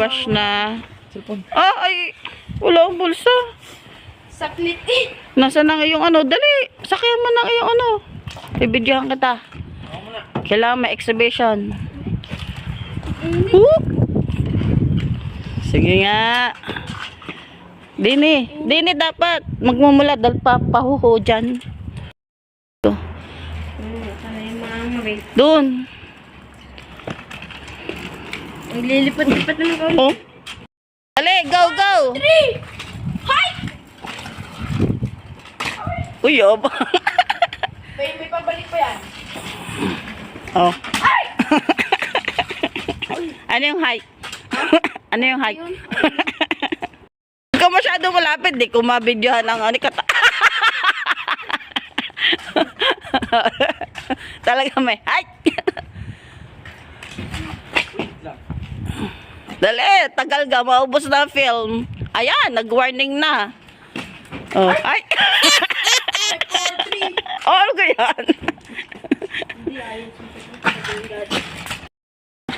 Labas na. Ah, ay. Wala akong bulsa. Saklit eh. Nasaan na yung ano? Dali. Sakyan mo na yung ano. Bibidyohan kita. Kailangan may exhibition. Whoop. Sige nga. Dini. Dini dapat. Magmumula dahil pa pahuho dyan. Doon. Naglilipat-lipat na lang Oh. Dali, go, go. Three! Hi! Uy, ob. May, may pabalik pa yan. oh. ano yung height? ano yung? Hindi ka masyado malapit, di ko mabidyohan ang ano kata. Talaga may height. Dali, tagal ka, maubos na film. Ayan, nag-warning na. Oh, ay. oh, ano ka yan?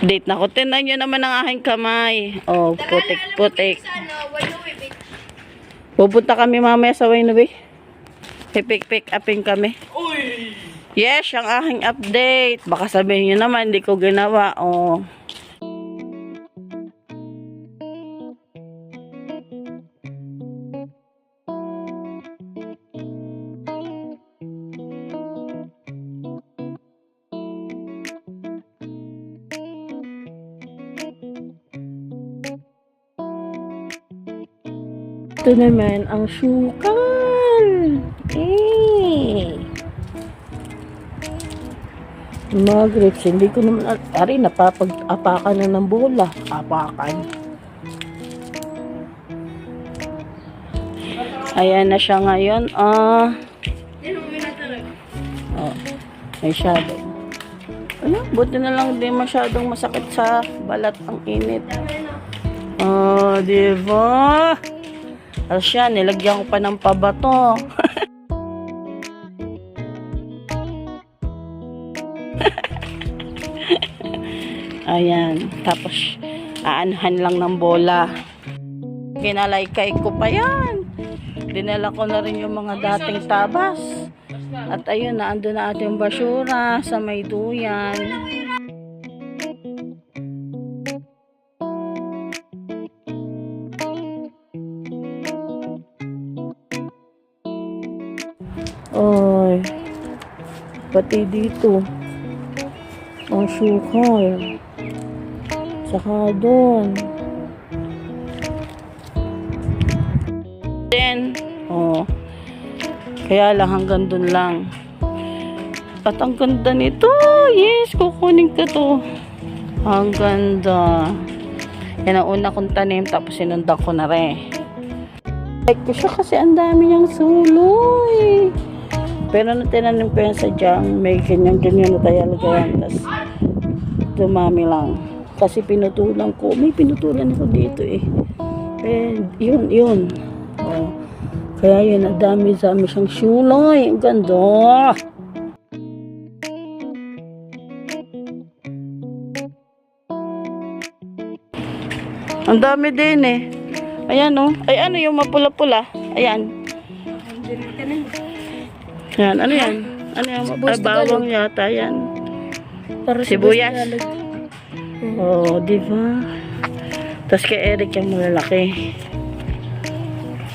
Date na ko. Tinan nyo naman ang aking kamay. Oh, putik-putik. Ano. Pupunta kami mamaya sa Wainubay. Pipik-pick upin kami. Yes, ang aking update. Baka sabihin nyo naman, hindi ko ginawa. Oh. Ito naman ang sukal. Eh. Mga grapes, hindi ko naman, ari, napapag-apakan na ng bola. Apakan. Ayan na siya ngayon. Ah, talaga. oh, may shadow. Ano, buti na lang di masyadong masakit sa balat ang init. Oh, di ba? Tapos yan, nilagyan ko pa ng pabato. Ayan. Tapos, aanhan lang ng bola. Kinalaykay ko pa yan. Dinala ko na rin yung mga dating tabas. At ayun, naando na ating basura sa may duyan. Pati dito. Ang sukal. Saka doon. Then, oh. Kaya lang hanggang doon lang. At ang ganda nito. Yes, kukunin ko to. Ang ganda. Yan ang una kong tanim tapos sinundan ko na rin. Like ko siya kasi ang dami niyang suloy. Pero nung tinanim ko yan sa jam, may ganyan-ganyan na talaga yan. Tapos, dumami lang. Kasi pinutulan ko. May pinutulan ako dito eh. Eh, yun, yun. Oh. Kaya yun, ang dami-dami siyang suloy. Ang ganda. Ang dami din eh. Ayan oh. Ay ano yung mapula-pula? Ayan. Yan, ano yan? Ano yan? Ay, bawang yata yan. Para Sibuyas. Oo, oh, di ba? Tapos kay Eric yung malalaki.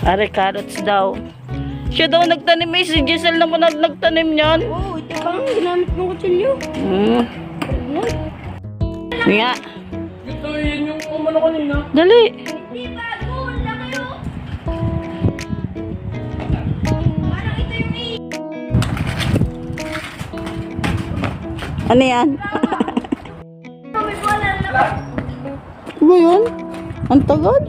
Are, carrots daw. Siya daw nagtanim eh. Si Giselle naman ang nagtanim niyan. Oo, ito bang ginamit ng kutsilyo? Hmm. Nga. Ito, yun yung umano kanina. Dali. Hindi Ano yan? Ano yun? Ang na.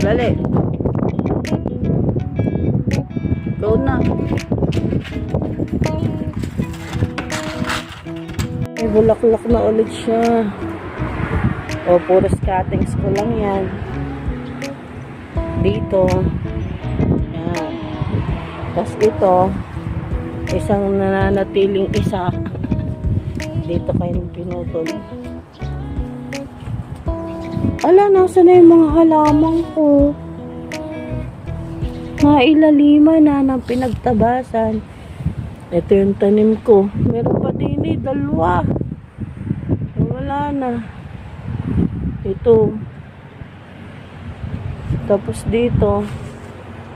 Dali. Go na. May bulaklak na ulit siya. O, puro cuttings ko lang yan. Dito. Yan. Tapos ito, isang nananatiling isa. Dito kayo pinutol. Ala, nasa na yung mga halaman ko? Nailalima na ng pinagtabasan. Ito yung tanim ko. Meron pa din eh, dalawa. Wala na. Ito. Tapos dito,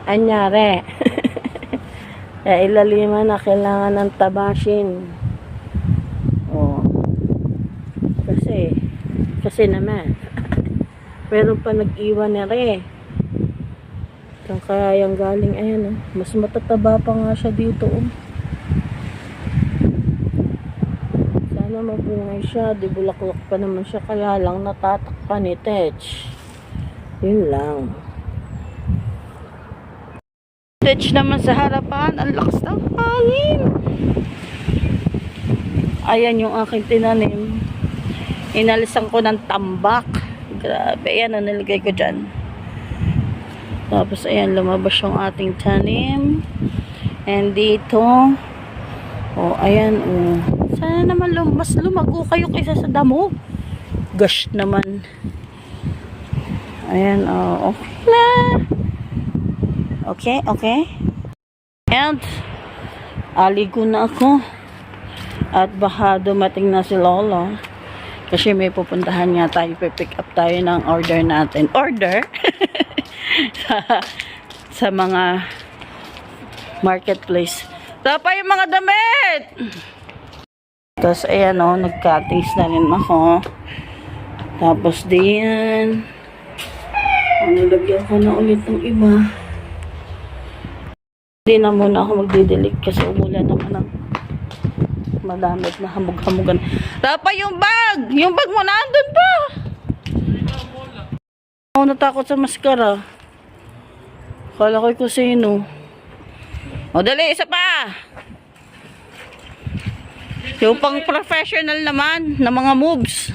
anyare. Kaya ilalima na kailangan ng tabasin. Oh. Kasi, kasi naman. Meron pa nag-iwan na rin. Kaya yung galing, ayan oh. Mas matataba pa nga siya dito oh. Sana mabungay siya. Di bulaklak pa naman siya. Kaya lang natatakpan ni Tech. Yun lang. Tech naman sa harapan. Ang lakas ng hangin. Ayan yung aking tinanim. Inalisan ko ng tambak. Grabe. Ayan ang nilagay ko dyan. Tapos, ayan, lumabas yung ating tanim. And dito, oh, ayan, oh. Sana naman lum mas lumago kayo kaysa sa damo. Gosh naman. Ayan, oh, okay na. Okay, okay. And, aligo na ako. At baka dumating na si Lolo. Kasi may pupuntahan nga tayo, pick up tayo ng order natin. Order? sa, sa mga marketplace. Tapa yung mga damit! Tapos, ayan o, nagka-taste na rin ako. Tapos, diyan. Oh, nilagyan ko na ulit ng iba. Hindi na muna ako magdidelete kasi umulan naman ng madamit na hamog-hamugan. Tapa yung bag! Yung bag mo nandun pa! Ako natakot sa maskara. Kala ko kung sino. O dali, isa pa! Yung pang professional naman na mga moves.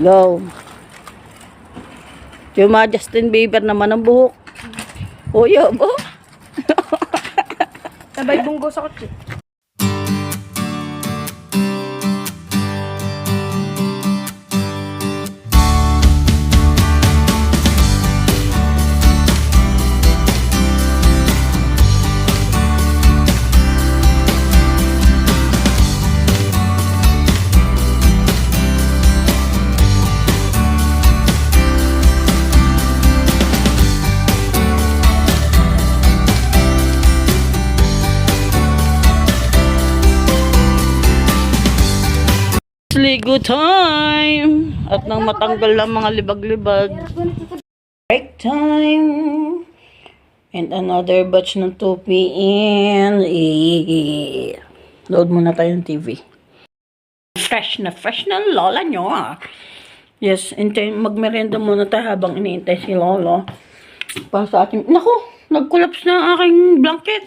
Go. Yung mga Justin Bieber naman ang buhok. O, yabo. Sabay bunggo sa kotse. Ligo time! At nang matanggal ang mga libag-libag. Break time! And another batch ng 2 p.m. Eh, Load muna tayo ng TV. Fresh na fresh na lola nyo ah. Yes, magmerenda muna tayo habang iniintay si Lolo. Para sa ating... Naku! Nag-collapse na ang aking blanket.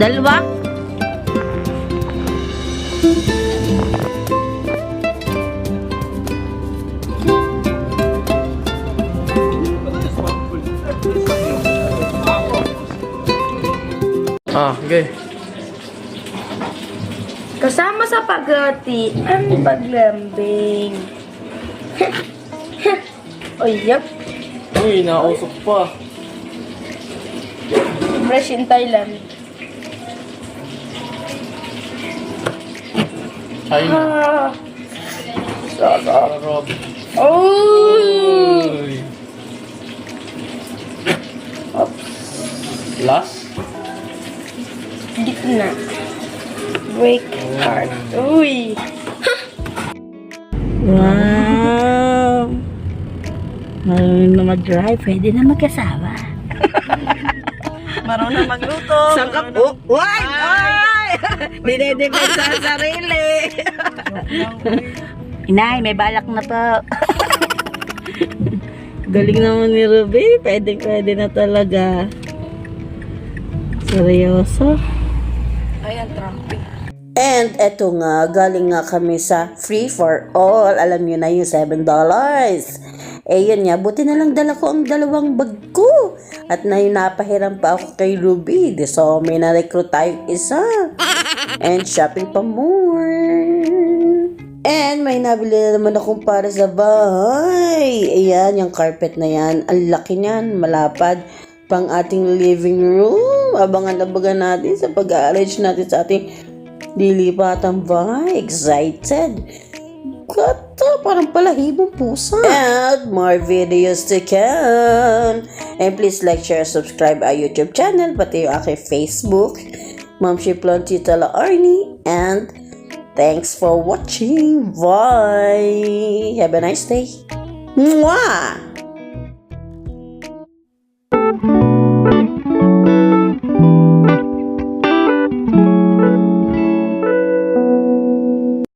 Dalawa? Ah, okay. Kasama sa pagroti ang paglambing. Oy, yup. Uy, nausok pa. Fresh in Thailand. Ay, Ah. sarap. Oh! Uy. Last? Gitna. Break heart. Uy! Wow! Marunong na mag-drive, pwede na magkasawa. Marunong magluto. Sangkap, oh, why? Ay! Dinedepend sa sarili. Inay, may balak na to. Galing naman ni Ruby. Pwede, pwede na talaga. Seryoso. Ayan, traffic. And eto nga, galing nga kami sa Free for All. Alam nyo na yung $7. Eh yun nga, buti na lang dala ko ang dalawang bag ko. At na napahiram pa ako kay Ruby. Di so may na-recruit tayong isa. And shopping pa more. And may nabili na naman akong para sa bahay. Ayan, yung carpet na yan. Ang laki niyan, malapad. Pang ating living room. Abangan-abangan natin sa pag-arrange natin sa ating lilipatan bahay. Excited. Kata, parang palahibong pusa. And more videos to come. And please like, share, subscribe our YouTube channel, pati yung aking Facebook. Ma'am Shiplon Tita La Arnie. And thanks for watching. Bye. Have a nice day. Mwah!